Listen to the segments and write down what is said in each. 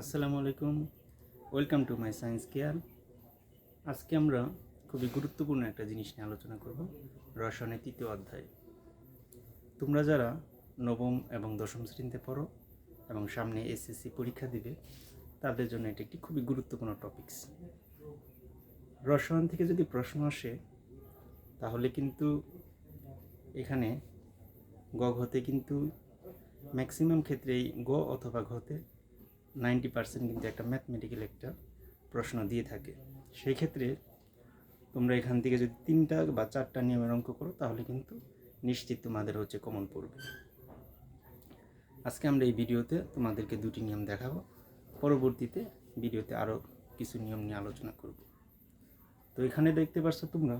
আসসালামু আলাইকুম। Welcome to my science care আজকে আমরা খুবই গুরুত্বপূর্ণ একটা জিনিস নিয়ে আলোচনা করব, রসায়নের তৃতীয় অধ্যায়। তোমরা যারা নবম এবং দশম শ্রেণীতে পড়ো এবং সামনে এসএসসি পরীক্ষা দিবে, তাদের জন্য এটি একটি খুবই গুরুত্বপূর্ণ টপিকস রসায়ন থেকে যদি প্রশ্ন আসে, তাহলে কিন্তু এখানে গ ঘতে কিন্তু ম্যাক্সিমাম ক্ষেত্রেই গ অথবা ঘতে নাইনটি পার্সেন্ট কিন্তু একটা ম্যাথমেটিক্যাল একটা প্রশ্ন দিয়ে থাকে। সেই ক্ষেত্রে তোমরা এখান থেকে যদি তিনটা বা চারটা নিয়মের অঙ্ক করো, তাহলে কিন্তু নিশ্চিত তোমাদের হচ্ছে কমন পড়বে। আজকে আমরা এই ভিডিওতে তোমাদেরকে দুটি নিয়ম দেখাবো। পরবর্তীতে ভিডিওতে আরও কিছু নিয়ম নিয়ে আলোচনা করব। তো এখানে দেখতে পাচ্ছ তোমরা,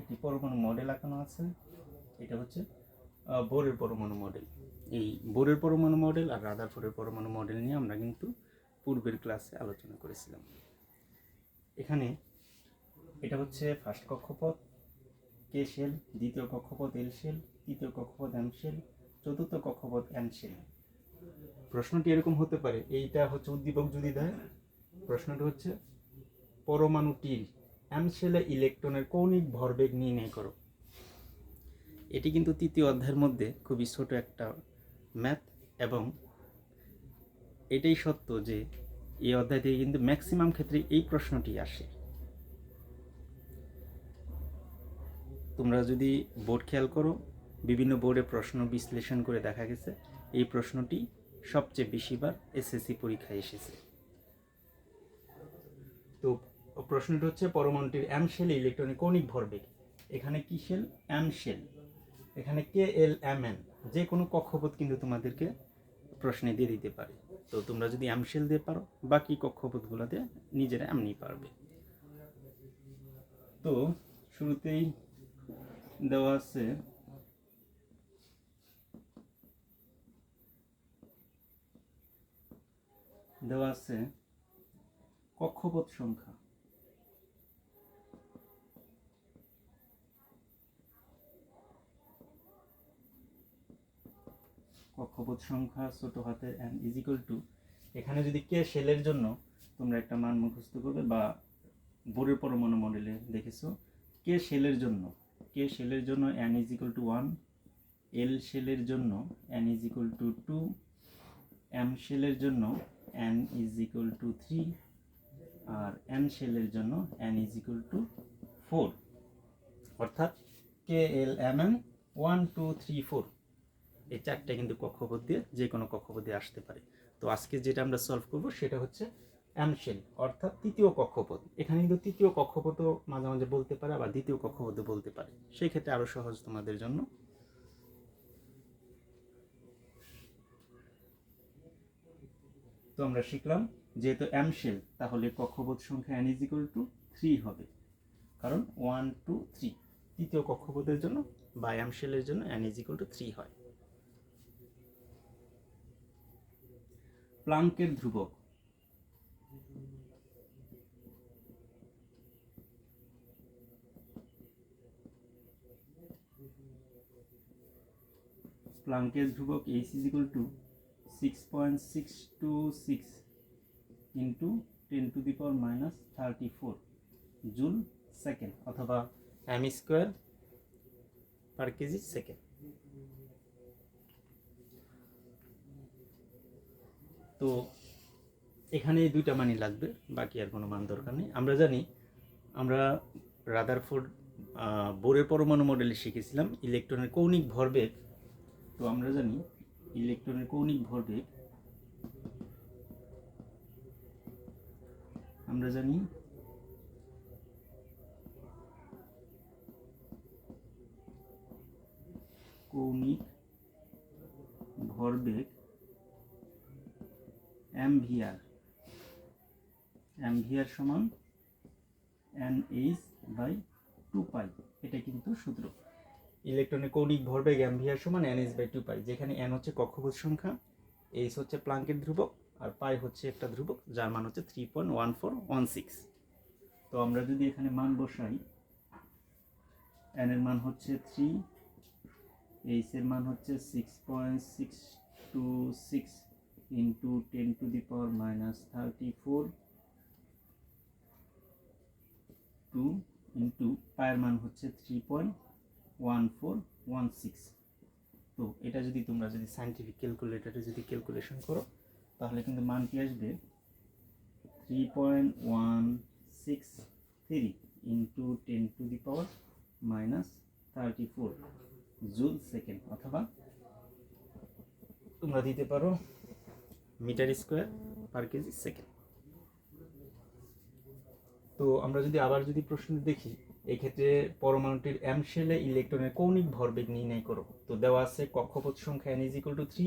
একটি পরমাণু মডেল আঁকানো আছে। এটা হচ্ছে বোরের পরমাণু মডেল এই বোরের পরমাণু মডেল আর রাদারফোর্ডের পরমাণু মডেল নিয়ে আমরা কিন্তু পূর্বের ক্লাসে আলোচনা করেছিলাম। এখানে এটা হচ্ছে ফার্স্ট কক্ষপথ কে শেল দ্বিতীয় কক্ষপথ এল শেল তৃতীয় কক্ষপথ এম শেল চতুর্থ কক্ষপথ এন শেল প্রশ্নটি এরকম হতে পারে, এইটা হচ্ছে উদ্দীপক যদি দেয়, প্রশ্নটি হচ্ছে পরমাণুটির এম শেলে ইলেকট্রনের কৌণিক ভরবেগ নির্ণয় করো। এটি কিন্তু তৃতীয় অধ্যায়ের মধ্যে খুবই ছোট একটা ম্যাথ এবং এটাই সত্য যে এই অধ্যায় থেকে কিন্তু ম্যাক্সিমাম ক্ষেত্রে এই প্রশ্নটি আসে। তোমরা যদি বোর্ড খেয়াল করো, বিভিন্ন বোর্ডে প্রশ্ন বিশ্লেষণ করে দেখা গেছে, এই প্রশ্নটি সবচেয়ে বেশিবার এসএসসি পরীক্ষায় এসেছে। তো প্রশ্নটি হচ্ছে, পরমাণুটির এম শেলে ইলেকট্রনিক কৌণিক ভরবেগ। এখানে কি শেল এম শেল এখানে কে এল এম এন যে কোনো কক্ষপথ কিন্তু তোমাদেরকে প্রশ্নে দিয়ে দিতে পারে। তো তোমরা যদি এম শেল দিয়ে পারো, বাকি কক্ষপথগুলোতে নিজেরা এমনি পারবে। তো শুরুতেই দেওয়া আছে দেওয়া আছে কক্ষপথ সংখ্যা। কক্ষপথ সংখ্যা ছোট হাতের এন ইজ ইকুয়াল টু এখানে যদি কে শেলের জন্য তোমরা একটা মান মুখস্থ করবে বা বোরের পরমাণু মডেলে দেখেছ কে শেলের জন্য কে শেলের জন্য N is equal to one L শেলের জন্য N is equal to two M শেলের জন্য N is equal to three R N শেলের জন্য N is equal to four অর্থাৎ K L M N one two three four এই চারটে কিন্তু কক্ষপথ দিয়ে যে কোনো কক্ষপথ দিয়ে আসতে পারে। তো আজকে যেটা আমরা সলভ করব সেটা হচ্ছে অ্যামশেল অর্থাৎ তৃতীয় কক্ষপথ। এখানে কিন্তু তৃতীয় কক্ষপথও মাঝে মাঝে বলতে পারে, আবার দ্বিতীয় কক্ষপথও বলতে পারে। সেই ক্ষেত্রে আরও সহজ তোমাদের জন্য। তো আমরা শিখলাম, যেহেতু অ্যামশেল তাহলে কক্ষপথ সংখ্যা N is equal to three হবে। কারণ ওয়ান টু থ্রি তৃতীয় কক্ষপথের জন্য বা অ্যামশেলের জন্য N is equal to three হয়। প্লাঙ্কের ধ্রুবক। প্লাঙ্কের ধ্রুবক H is equal to six point six two six into ten to the power minus thirty four joule second অথবা M square per K G second তো এখানে দুইটা মানি লাগবে, বাকি আর কোনো মান দরকার নেই। আমরা জানি, আমরা রাদারফোর্ড বোরের পরমাণু মডেলে শিখেছিলাম ইলেকট্রনের কৌণিক ভরবেগ। তো আমরা জানি ইলেকট্রনের কৌণিক ভরবেগ, আমরা জানি, কৌণিক ভরবেগ M V R M V R সমান N H by two pi এটা কিন্তু সূত্র। ইলেকট্রনের কৌণিক ভরবেগ অ্যামভিআর সমান N H by two pi যেখানে এন হচ্ছে কক্ষপথ সংখ্যা এইচ হচ্ছে প্লাঙ্কের ধ্রুবক আর পাই হচ্ছে একটা ধ্রুবক যার মান হচ্ছে three point one four one six তো আমরা যদি এখানে মান বসাই এন এর মান হচ্ছে থ্রি এইচ এর মান হচ্ছে six point six two six ten to the power minus thirty four two into পায়ের মান হচ্ছে three point one four one six তো এটা যদি তোমরা যদি সাইন্টিফিক ক্যালকুলেটারে যদি ক্যালকুলেশন করো, তাহলে কিন্তু মানটি আসবে three point one six three into ten to the power minus thirty four joule second অথবা তোমরা দিতে পারো metre square per K G second. তো আমরা যদি আবার যদি প্রশ্ন দেখি, এক্ষেত্রে পরমাণুটির এম শেলে ইলেকট্রনের কৌণিক ভরবেগ নির্ণয় করো। তো দেওয়া আছে কক্ষপথ সংখ্যা N is equal to three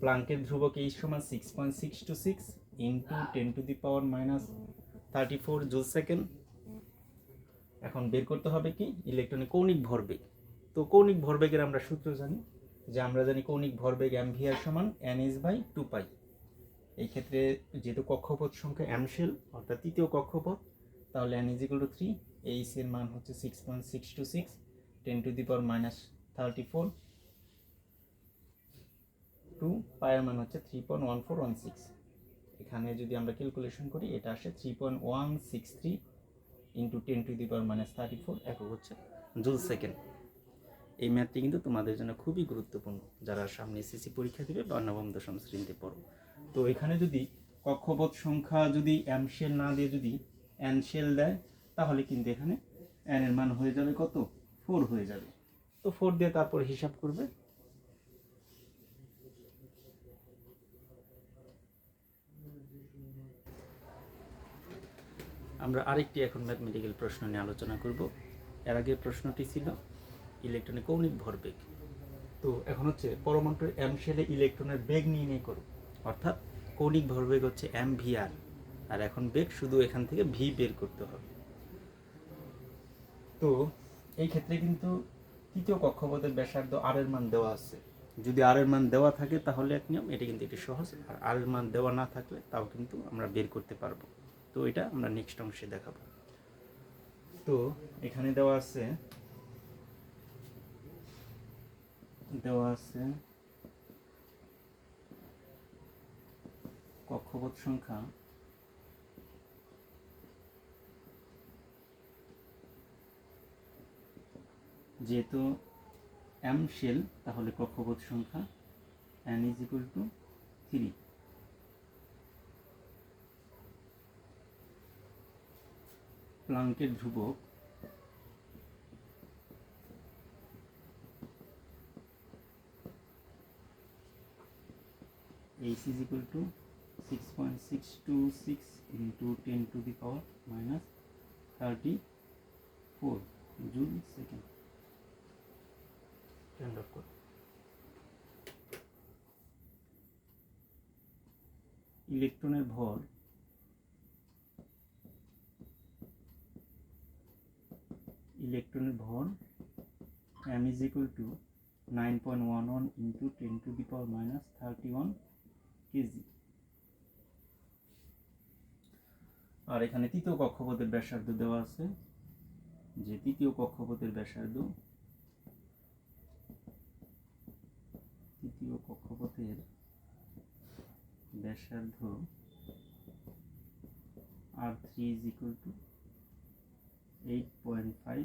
প্লাঙ্কের ধ্রুবক এইচ সমান six point six two six into ten to the power minus thirty four joule second এখন বের করতে হবে কি? ইলেকট্রনের কৌণিক ভরবেগ। তো কৌণিক ভরবেগের আমরা সূত্র জানি, যে আমরা জানি কৌণিক ভরবেগ এম ভিআর সমান N S by two pi এই ক্ষেত্রে যেহেতু কক্ষপথ সংখ্যা এম শেল অর্থাৎ তৃতীয় কক্ষপথ, তাহলে N is equal to three H এর মান হচ্ছে six point six two six ten to the power minus thirty four two পায়ের মান হচ্ছে three point one four one six এখানে যদি আমরা ক্যালকুলেশন করি, এটা আসে three point one six three into ten to the power minus thirty four একক হচ্ছে জুল সেকেন্ড এই ম্যাথটি কিন্তু তোমাদের জন্য খুবই গুরুত্বপূর্ণ। যারা সামনে এসএসসি পরীক্ষা দেবে বা নবম দশম শ্রেণীতে পড়ো তো এখানে যদি কক্ষপথ সংখ্যা যদি এম শেল না দিয়ে যদি এন শেল দেয়, তাহলে কিন্তু এখানে এর মান হয়ে যাবে কত? ফোর হয়ে যাবে। তো ফোর দিয়ে তারপর হিসাব করবে। আমরা আরেকটি এখন ম্যাথমেটিক্যাল প্রশ্ন নিয়ে আলোচনা করব। এর আগে প্রশ্নটি ছিল ইলেকট্রনের কৌণিক ভরবেগ। তো এখন হচ্ছে পরমাণুর এম শেলে ইলেকট্রনের বেগ নির্ণয় করো। অর্থাৎ কৌণিক ভরবেগ হচ্ছে এম ভি আর আর এখন বেগ শুধু এখান থেকে ভি বের করতে হবে। তো এই ক্ষেত্রে কিন্তু তৃতীয় কক্ষপথের ব্যাসার্ধ আর এর মান দেওয়া আছে। যদি আর এর মান দেওয়া থাকে তাহলে এক নিয়ম, এটা কিন্তু এটি সহজ। আর আর এর মান দেওয়া না থাকলে তাও কিন্তু আমরা বের করতে পারব। তো এটা আমরা নেক্সট অংশে দেখাবো। তো এখানে দেওয়া আছে দেওয়া আছে কক্ষপথ সংখ্যা যেহেতু এম শেল তাহলে কক্ষপথ সংখ্যা N is equal to three প্লাঙ্কের ধ্রুবক H is equal to six point six two six into ten to the power minus thirty four joule second stand অফ করো ইলেকট্রনের ভর ইলেকট্রনের ভর M is equal to nine point one one into ten to the power minus thirty one K G আর এখানে তৃতীয় কক্ষপথের ব্যাসার্ধ দেওয়া আছে। যে তৃতীয় কক্ষপথের ব্যাসার্ধ, তৃতীয় কক্ষপথের ব্যাসার্ধ R three is equal to eight point five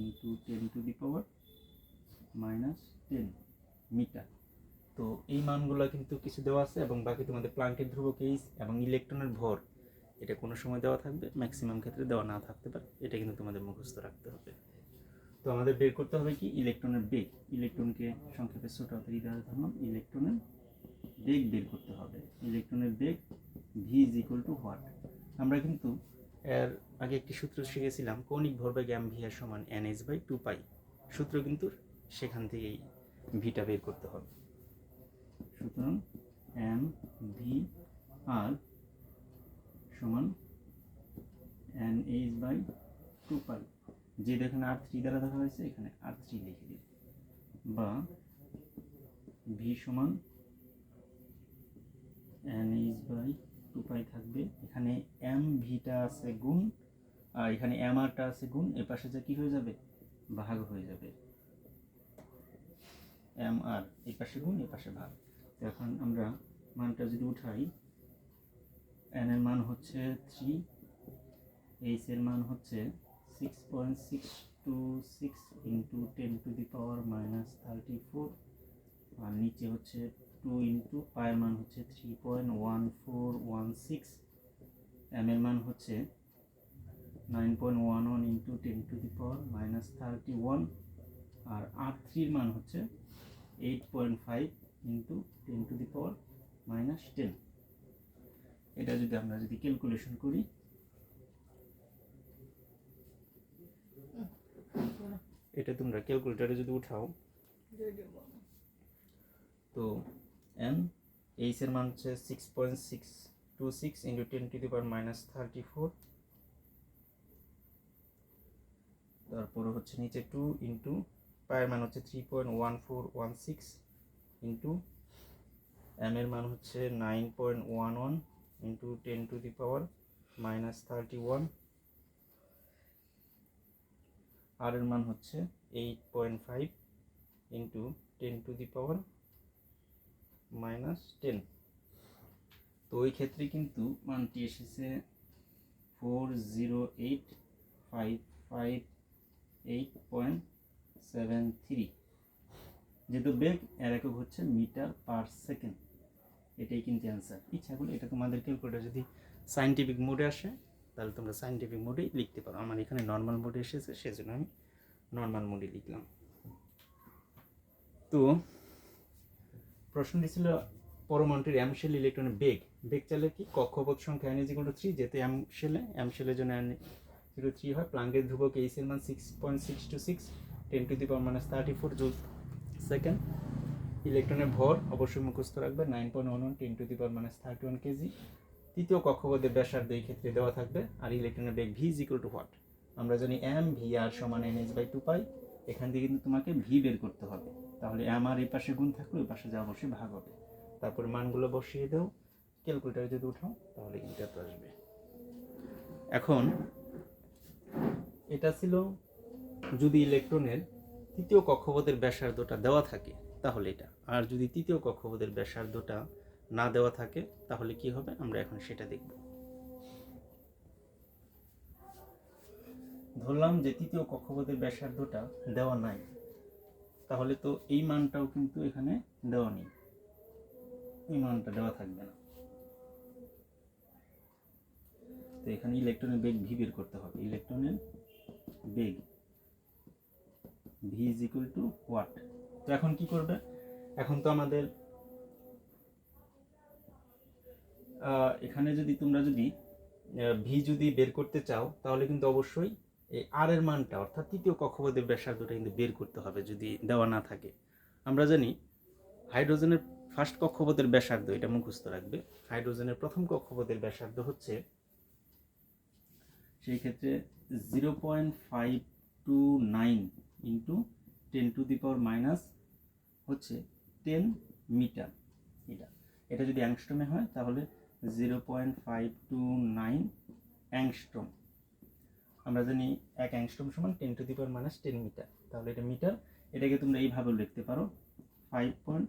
into ten to the power minus ten metre তো এই মানগুলো কিন্তু কিছু দেওয়া আছে এবং বাকি তোমাদের প্লাঙ্কের ধ্রুবক এইচ এবং ইলেকট্রনের ভর। এটা কোনো সময় দেওয়া থাকবে ম্যাক্সিমাম ক্ষেত্রে দেওয়া না থাকতে পারে, এটা কিন্তু তোমাদের মুখস্থ রাখতে হবে। তো আমাদের বের করতে হবে কি? ইলেকট্রনের বেগ। ইলেকট্রনকে সংক্ষেপে ছোট হাতের ধরলাম ইলেকট্রনের বেগ বের করতে হবে। ইলেকট্রনের বেগ V is equal to what আমরা কিন্তু এর আগে একটি সূত্র শিখেছিলাম, কৌণিক ভরবেগ এম ভি এর সমান N S by two pi সূত্র কিন্তু সেখান থেকেই ভিটা বের করতে হবে। সুতরাং এম ভি আর সমান n h by two pi যে এখানে আর থ্রি দ্বারা দেখা হয়েছে, এখানে আর থ্রি লিখে দিই। বা ভি সমান n h by two pi থাকবে। এখানে এম ভিটা আছে গুণ, আর এখানে এম আরটা আছে গুণ, এ পাশে যা কি হয়ে যাবে? ভাগ হয়ে যাবে। এম আর এই পাশে গুণ এই পাশে ভাগ। এখন আমরা মানটা যদি উঠাই এন এর মান হচ্ছে থ্রি এইচ এর মান হচ্ছে six point six two six into ten to the power minus thirty four আর নিচে হচ্ছে টু ইন্টু পায়ের মান হচ্ছে three point one four one six m এর মান হচ্ছে nine point one one into ten to the power minus thirty one আর আর থ্রির মান হচ্ছে eight point five into ten to the power minus ten এটা যদি আমরা যদি ক্যালকুলেশন করি, এটা তোমরা ক্যালকুলেটারে যদি উঠাও, তো এন এইচ এর মান হচ্ছে six point six two six into ten to the power minus thirty four তারপরে হচ্ছে নিচে টু ইন্টু পায়ের মান হচ্ছে three point one four one six into m এর মান হচ্ছে nine point one one into ten to the power minus thirty one r এর মান হচ্ছে eight point five into ten to the power minus ten তো ওই ক্ষেত্রে কিন্তু মানটি এসেছে four zero eight five five eight point seven three যেহেতু বেগ এর একক হচ্ছে মিটার পার সেকেন্ড এটাই কিন্তু অ্যান্সার ইচ্ছা করলে এটা তোমাদের ক্যালকুলেটার যদি সাইন্টিফিক মোডে আসে, তাহলে তোমরা সাইন্টিফিক মোডেই লিখতে পারো। আমার এখানে নর্মাল মোডে এসেছে, সেজন্য আমি নর্মাল মোডে লিখলাম। তো প্রশ্নটি ছিল পরমাণুটির এম শেল ইলেকট্রনের বেগ। বেগ চাইলে কি কক্ষপথ সংখ্যা এন ইজিকল টু থ্রি যেহেতু এম শেলে এম শেলের জন্য এন জিরো থ্রি হয়। প্লাঙ্কের ধ্রুবক এইচ এর মান six point six two six ten to the power minus thirty four joule second ইলেকট্রনের ভর অবশ্যই মুখস্থ রাখবে nine point one one ten to the power minus thirty one kg তৃতীয় কক্ষপথের ব্যাসার্ধ এই ক্ষেত্রে দেওয়া থাকবে, আর ইলেকট্রনের বেগ v is equal to what আমরা জানি এম ভি আর সমান n h by two pi এখান থেকে কিন্তু তোমাকে ভি বের করতে হবে। তাহলে এম আর এই পাশে গুণ থাকলে ওই পাশে যা অবশ্যই ভাগ হবে। তারপর মানগুলো বসিয়ে দাও। ক্যালকুলেটারে যদি উঠাও, তাহলে কিন্তু এত আসবে। এখন, এটা ছিল যদি ইলেকট্রনের তৃতীয় কক্ষপথের ব্যাসার্ধটা দেওয়া থাকে তাহলে এটা। আর যদি তৃতীয় কক্ষপথের ব্যাসার্ধটা না দেওয়া থাকে, তাহলে কি হবে? আমরা এখন সেটা দেখব। ধরলাম যে তৃতীয় কক্ষপথের ব্যাসার্ধটা দেওয়া নাই। তাহলে তো এই মানটাও কিন্তু এখানে দেওয়া নেই। এই মানটা দেওয়া থাকবে না। তো এখানে ইলেকট্রনের বেগ ভি বের করতে হবে। ইলেকট্রনের বেগ v is equal to what তো এখন কি করবে? এখন তো আমাদের এখানে যদি তোমরা যদি ভি যদি বের করতে চাও, তাহলে কিন্তু অবশ্যই এই আর এর মানটা, অর্থাৎ তৃতীয় কক্ষপথের ব্যাসার্ধটা কিন্তু বের করতে হবে যদি দেওয়া না থাকে। আমরা জানি হাইড্রোজেনের ফার্স্ট কক্ষপথের ব্যাসার্ধ, এটা মুখস্থ রাখবে, হাইড্রোজেনের প্রথম কক্ষপথের ব্যাসার্ধ হচ্ছে সেই ক্ষেত্রে zero point five two nine into ten to the power minus হচ্ছে টেন মিটার এটা এটা যদি অ্যাংস্ট্রমে হয়, তাহলে zero point five two nine angstrom. আমরা জানি এক অ্যাংস্ট্রম সমান ten to the power minus ten metre. তাহলে এটা মিটার। এটাকে তোমরা এইভাবেও লিখতে পারো, five point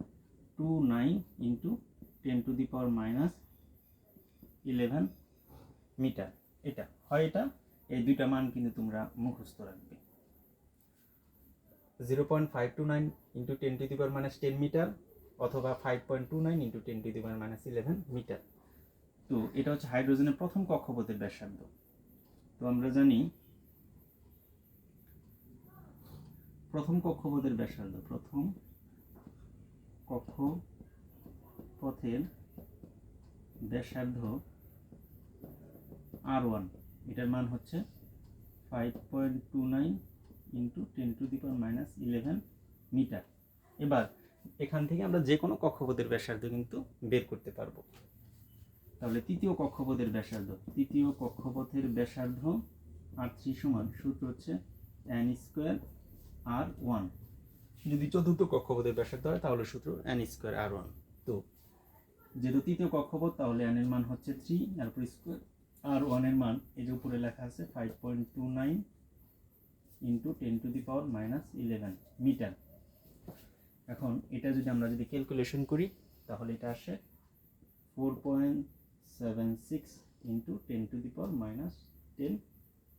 two nine into ten to the power minus eleven metre. এটা, হয় এটা? এই দুইটা মান কিন্তু তোমরা মুখস্থ রাখবে। Zero point five two nine into ten to the power minus ten metre অথবা five point two nine into ten to the power minus eleven metre তো এটা হচ্ছে হাইড্রোজেনের প্রথম কক্ষপথের ব্যাসার্ধ। তো আমরা জানি প্রথম কক্ষপথের ব্যাসার্ধ, প্রথম কক্ষপথের ব্যাসার্ধ আর ওয়ান এটার মান হচ্ছে five point two nine into ten to the power minus eleven metre এবার, এখান থেকে আমরা যে কোনো কক্ষপথের ব্যাসার্ধ কিন্তু বের করতে পারব। তাহলে তৃতীয় কক্ষপথের ব্যাসার্ধ। তৃতীয় কক্ষপথের ব্যাসার্ধ আর থ্রি সমান সূত্র হচ্ছে এন স্কোয়ার আর ওয়ান যদি চতুর্থ কক্ষপথের ব্যাসার্ধ হয়, তাহলে সূত্র এন স্কোয়ার আর ওয়ান তো যেহেতু তৃতীয় কক্ষপথ, তাহলে এর মান হচ্ছে থ্রি তারপর স্কোয়ার আর ওয়ানের মান যে উপরে লেখা আছে five point two nine into ten to the power minus eleven metre এখন এটা যদি আমরা যদি ক্যালকুলেশন করি, তাহলে এটা আসে four point seven six into ten to the power minus ten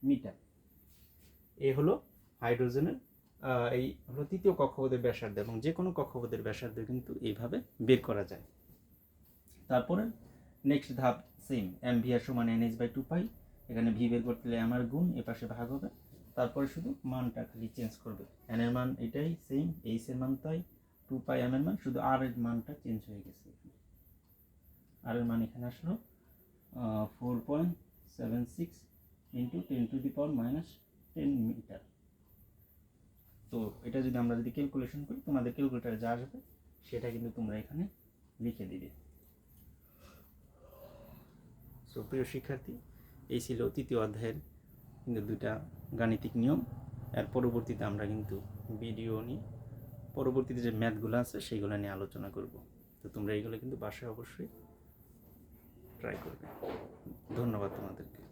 metre এ হলো হাইড্রোজেনের এই হলো তৃতীয় কক্ষপথের ব্যাসার্ধ এবং যে কোনো কক্ষপথের ব্যাসার্ধ কিন্তু এইভাবে বের করা যায়। তারপরে নেক্সট ধাপ সেম এম ভি আর সমান n h by two pi এখানে ভি বের করতে হলে আমার গুণ এ পাশে ভাগ হবে। তারপরে শুধু মানটা খালি চেঞ্জ করবে। এন এর মান এটাই সেম এইচ এর মান তাই টু পাই এম এর মান, শুধু আর এর মানটা চেঞ্জ হয়ে গেছে আর এর মান এখানে আসলো four point seven six into ten to the power minus ten metre তো এটা যদি আমরা যদি ক্যালকুলেশন করি, তোমাদের ক্যালকুলেটারে যা আসবে, সেটা কিন্তু তোমরা এখানে লিখে দিবে। সো প্রিয় শিক্ষার্থী, এই ছিল তৃতীয় অধ্যায়ের কিন্তু দুটা গাণিতিক নিয়ম। এর পরবর্তীতে আমরা কিন্তু ভিডিও নিয়ে পরবর্তীতে যে ম্যাথগুলো আছে সেইগুলো নিয়ে আলোচনা করব। তো তোমরা এইগুলো কিন্তু বাসায় অবশ্যই ট্রাই করবে। ধন্যবাদ তোমাদেরকে।